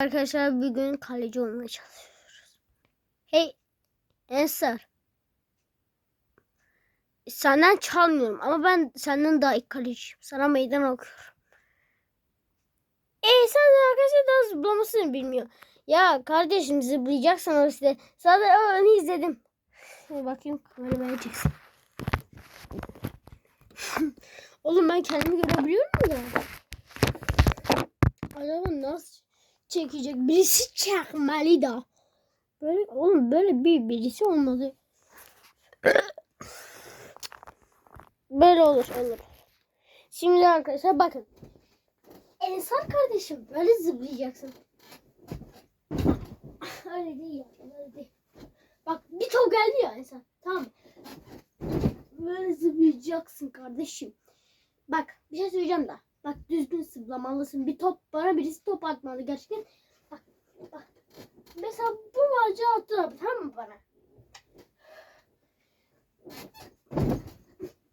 Arkadaşlar bugün kaleci olmaya çalışıyoruz. Hey Ensar. Senden çalmıyorum ama ben senden daha iyi kaleciyim. Sana meydan okuyorum. E sen de arkadaşlar daha zıplamasını bilmiyor. Ya kardeşim zıplayacaksın o işte. Sadece onu izledim. Şöyle bakayım kamerayı vereceksin. Oğlum ben kendimi görebiliyor muyum ya? Acaba nasıl çekecek? Birisi çekmeli da. Böyle oğlum böyle bir birisi olmadı. Böyle olur olur. Şimdi arkadaşlar bakın. Ensar kardeşim böyle zıplayacaksın. Öyle değil ya. Öyle değil. Bak bir top geldi ya Ensar. Tamam. Böyle zıplayacaksın kardeşim. Bak bir şey söyleyeceğim da. Bak düzgün zıplamalısın. Bir top bana birisi top atmalı gerçekten. Bak bak. Mesela bu maçı attı abi tamam mı bana?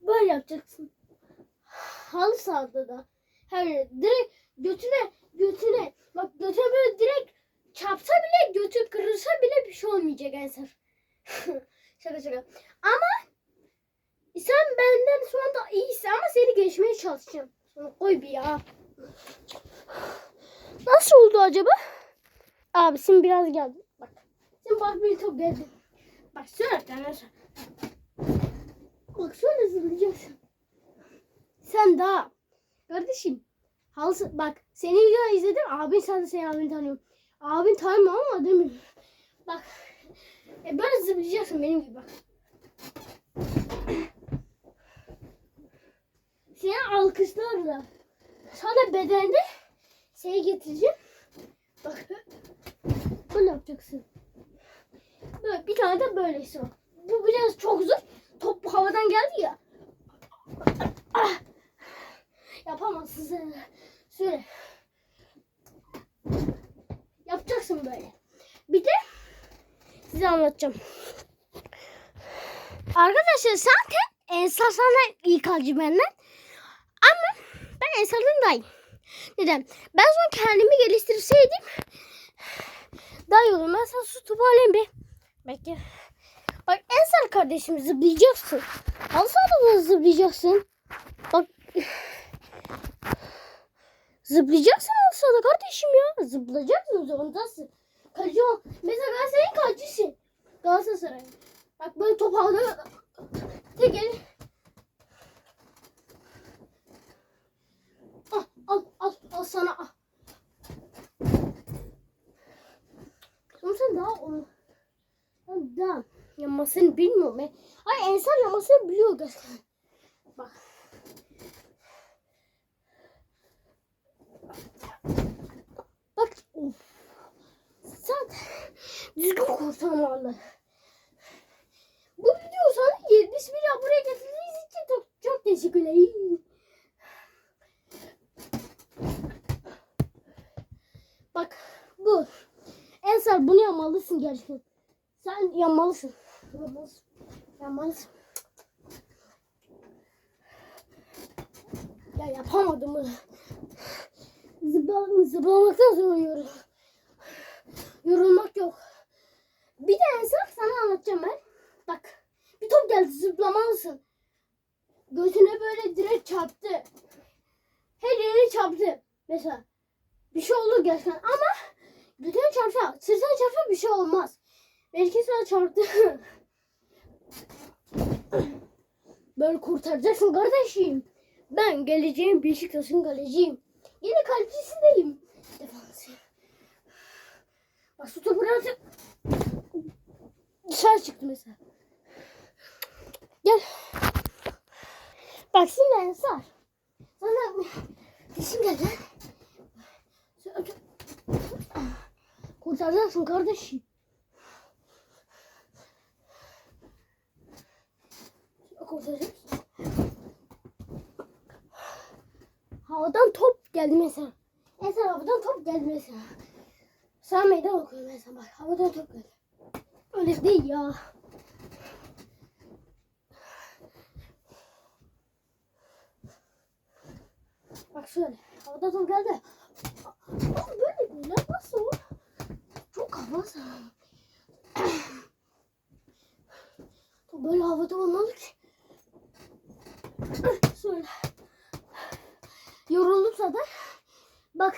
Böyle yapacaksın. Halı sahada da. Yere direkt götüne götüne bak götüne böyle direkt çarpsa bile götü kırılsa bile bir şey olmayacak Ensar. şaka şaka. Ama sen benden şu anda iyisin ama seni geçmeye çalışacağım. Koy bir ya. Nasıl oldu acaba? Abi şimdi biraz geldi. Bak. Şimdi bak bir top geldi. Bak şöyle arkadaşlar. Bak şöyle zıplayacaksın. Sen daha. Kardeşim. Halısı, bak seni video izledim. Abin sen seni abini tanıyorum. Abin tanımıyor ama değil mi? Bak. E böyle zıplayacaksın benim gibi bak. Seni alkışlarla. Sana bedende seni getireceğim. Bak. Böyle yapacaksın. Böyle bir tane de böylesi var. Bu biraz çok zor. Top havadan geldi ya. Ah. Yapamazsın sen. Şöyle. Yapacaksın böyle. Bir de size anlatacağım. Arkadaşlar zaten Ensar sana iyi kaleci benden. Ben Ensar'dan iyi. Neden? Ben son kendimi geliştirseydim daha iyi olur. Ben sana su topu alayım bir. Bekle. Bak Ensar kardeşim zıplayacaksın. Alsana da zıplayacaksın. Bak. Zıplayacaksın alsana kardeşim ya. Zıplayacaksın zorundasın. Kaleci ol. Mesela Galatasaray'ın kalecisi. Galatasaray. Bak böyle top havada. Tek. Al al al al sana al. Ama sen daha onu. Ben daha yamasını bilmiyorum. Ben. Ay Ensar yamasını biliyor gerçekten. Bak. Bak. Of. Sen düzgün kurtarmalı. Bu video sana 71 ya buraya getirdiğiniz için çok, çok teşekkürler. Bak bu. Ensar bunu yapmalısın gerçekten. Sen yapmalısın. Yapmalısın. Yapmalısın. Ya yapamadım bunu. Zıpla, zıplamaktan soruyorum. Yorulmak yok. Bir de Ensar sana anlatacağım ben. Bak bir top geldi zıplamalısın. Götüne böyle direkt çarptı. Her yerine çarptı. Mesela bir şey olur gerçekten ama götüne çarpsa, sırtına çarpsa bir şey olmaz. Belki sana çarptı. Böyle kurtaracaksın kardeşim. Ben geleceğim Beşiktaş'ın kaleciyim. Yine kalecisindeyim. Defansı. Bak şu topu dışarı çıktı mesela. Gel. Bak şimdi Ensar. Sana dişim geldi. Kurtaracaksın kardeşim. Kurtaracaksın. Havadan top geldi mesela. Ensar havadan top geldi mesela. Sana meydan okuyorum mesela bak. Havadan top geldi. Öyle değil ya. Bak şöyle. Havadan top geldi. Ama böyle değil lan. Nasıl? Çok havalı. Böyle havada olmalı ki. Şöyle. Yoruldum zaten. Bak.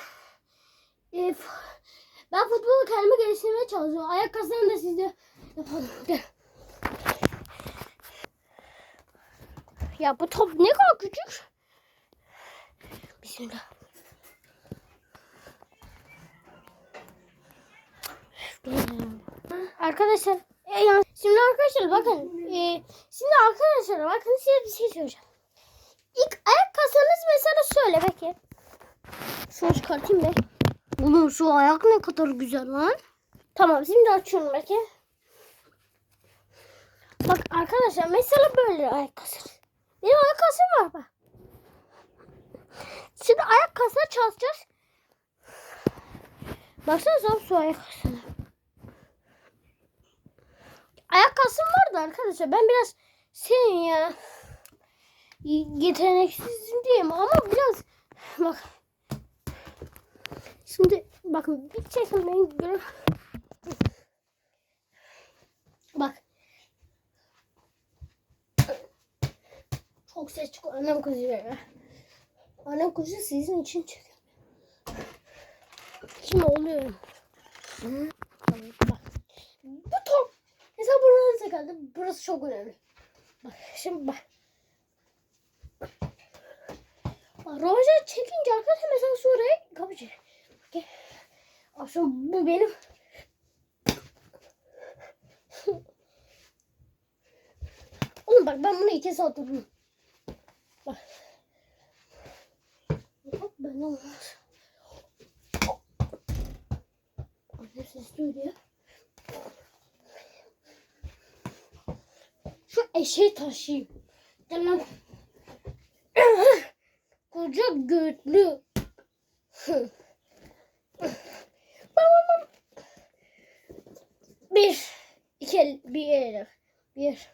E, ben futbolu kendime geliştirmeye çalışıyorum. Ayak kaslarını da sizde yapalım. Gel. Ya bu top ne kadar küçük. Bismillah. Arkadaşlar e, yani şimdi arkadaşlar bakın e, şimdi arkadaşlar bakın size bir şey söyleyeceğim. İlk ayak kasanız mesela şöyle bakın. Şunu çıkartayım ben. Bunun şu ayak ne kadar güzel lan. Tamam şimdi açıyorum bakın. Bak arkadaşlar mesela böyle ayak kasır. Benim ayak kasım var bak. Şimdi ayak kasına çalışacağız. Baksanıza şu ayak kasına. Ayak kasım vardı arkadaşlar. Ben biraz senin ya yeteneksizim diyeyim ama biraz bak şimdi bakın bir çekin beni görün. Bak. Çok ses çıkıyor. Annem kızıyor ya. Annem kızıyor sizin için çıkıyor. Şimdi oluyor. Bak. Burası kaldı. Burası çok önemli. Bak şimdi bak. Roja çekince arkadaşlar mesela şuraya kapıcı. Aslında bu benim. Oğlum bak ben bunu iki saat durdum. Bak. Bak ben olmaz. Anne ses duyuyor. Eşeği taşıyayım. Lan. Koca götlü. Babamın. Bir. iki bir el. Bir.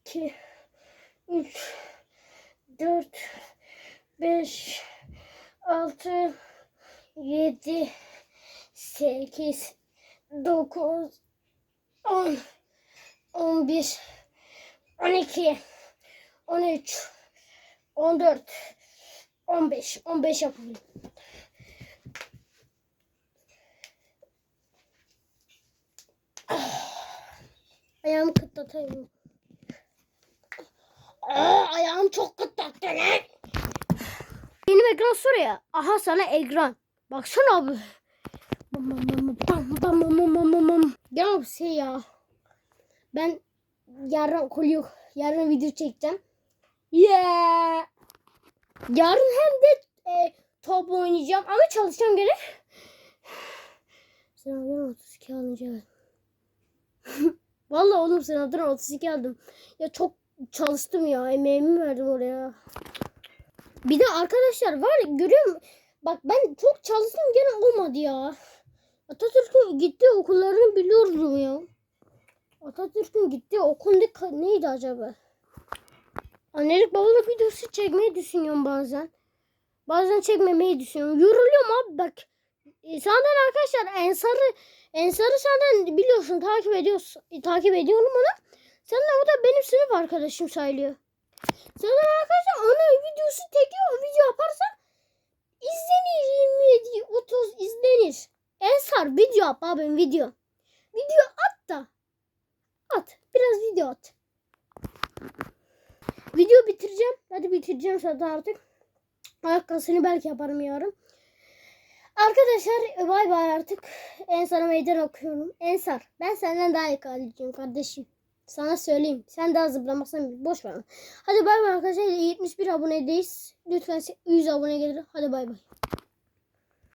iki, Üç. Dört. Beş. Altı. Yedi. Sekiz. Dokuz. On. On bir. 12, 13, 14, 15, 15 yapalım. Ah, ayağımı kıtlatayım. Aa, ah, ayağım çok kıtlattı lan. Benim ekran soruyor. Aha sana ekran. Baksana abi. Bam bam bam bam bam bam bam bam. Ya şey ya. Ben yarın kolye yarın video çekeceğim. Yeah. Yarın hem de e, top oynayacağım ama çalışacağım gene. Sınavdan 32 alınca. Vallahi oğlum sınavdan 32 aldım. Ya çok çalıştım ya. Emeğimi verdim oraya. Bir de arkadaşlar var ya, görüyor musun? Bak ben çok çalıştım gene olmadı ya. Atatürk'ün gittiği okullarını biliyorum ya. Atatürk'ün gittiği okul ne- neydi acaba? Annelik babalık videosu çekmeyi düşünüyorum bazen. Bazen çekmemeyi düşünüyorum. Yoruluyorum abi bak. E, Senden arkadaşlar Ensar'ı Ensar'ı senden biliyorsun takip ediyorsun. e, takip ediyorum onu. Senden o da benim sınıf arkadaşım sayılıyor. Senden arkadaşlar onun videosu çekiyor. O video yaparsan izlenir 27 30 izlenir. Ensar video yap abim video. Video at da. At. Biraz video at. Video bitireceğim. Hadi bitireceğim zaten artık. Ayakkabısını belki yaparım yarın. Arkadaşlar bay bay artık. Ensar'a meydan okuyorum. Ensar ben senden daha iyi kaleciyim kardeşim. Sana söyleyeyim. Sen daha zıplamasın. Boş ver. Hadi bay bay arkadaşlar. 71 abonedeyiz. Lütfen 100 abone gelir. Hadi bay bay.